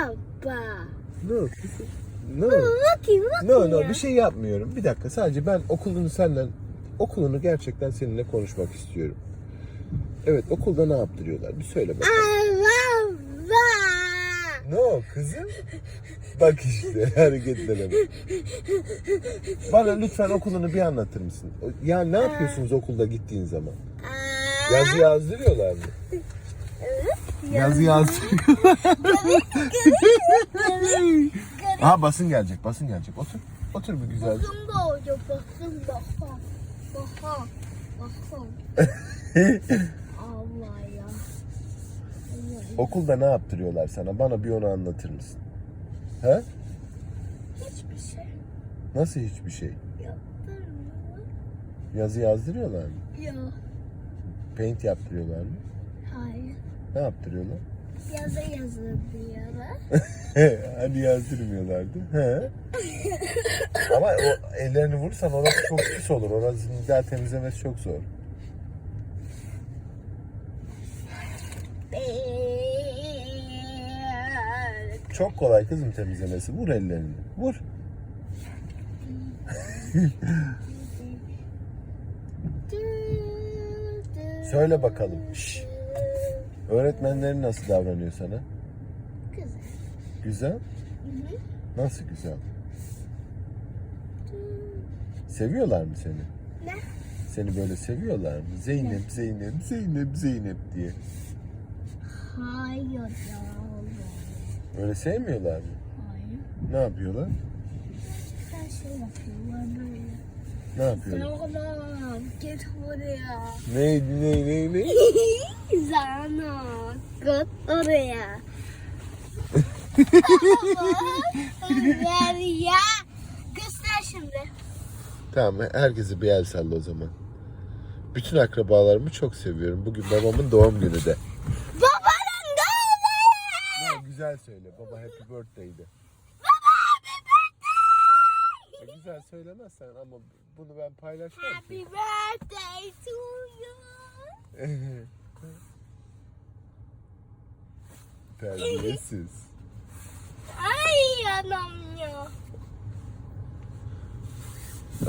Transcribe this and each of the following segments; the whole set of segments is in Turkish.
Baba. No. No. Bakayım No bakayım no ya. bir şey yapmıyorum. Bir dakika sadece ben okulunu senden okulunu gerçekten seninle konuşmak istiyorum. Evet okulda ne yaptırıyorlar? Bir söyle bakalım. Baba. No kızım. Bak işte hareketlere bak. Bana lütfen okulunu bir anlatır mısın? Ya ne yapıyorsunuz okulda gittiğin zaman? Yazı yazdırıyorlar mı? Yazı yazdırıyorlar. Aha basın gelecek, basın gelecek. Otur. Otur bir güzelce. Bakın da olacak. Allah ya. Okulda ne yaptırıyorlar sana? Bana bir onu anlatır mısın? He? Hiçbir şey Nasıl hiçbir şey? yaptırmıyor. Yazı yazdırıyorlar mı? Yok. Paint yaptırıyorlar mı? Hayır. Ne yaptırıyorlar? Yazı diyorlar. hani yazdırmıyorlardı. He. Ama o ellerini vurursan orası çok pis olur. Orası bir daha temizlemesi çok zor. Çok kolay kızım temizlemesi. Vur ellerini. Vur. Söyle bakalım. Şş. Öğretmenlerin nasıl davranıyor sana? Güzel. Güzel. Hı hı. Nasıl güzel? Seviyorlar mı seni? Ne? Seni böyle seviyorlar mı? Zeynep, Zeynep, Zeynep, Zeynep diye. Hayır ya. Öyle sevmiyorlar mı? Hayır. Ne yapıyorlar? Her şey yapıyorlar böyle. Ne yapıyorlar? Zana git buraya. Ne, ne, ne, ne? Zana git oraya. Ver ya. Göster şimdi. Tamam, herkese bir el salla o zaman. Bütün akrabalarımı çok seviyorum. Bugün babamın doğum günü de. Babanın doğum Ne güzel söyle. Baba happy birthday'di. Ya güzel söylemezsen ama bunu ben paylaşmam Happy ki. birthday to you. Terbiyesiz. Ay anam ya.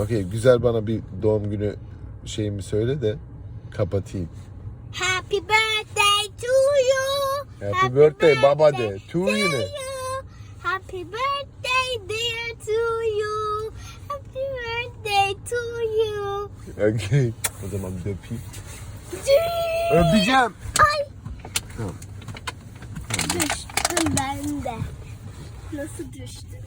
Okey güzel bana bir doğum günü şeyimi söyle de kapatayım. Happy birthday to you. Happy birthday baba de. To you ne? you. Happy birthday dear to you. Happy birthday to you. Okey. O zaman bir de öpeyim. Öpeceğim. Ay Tamam. düştüm ben de. Nasıl düştüm?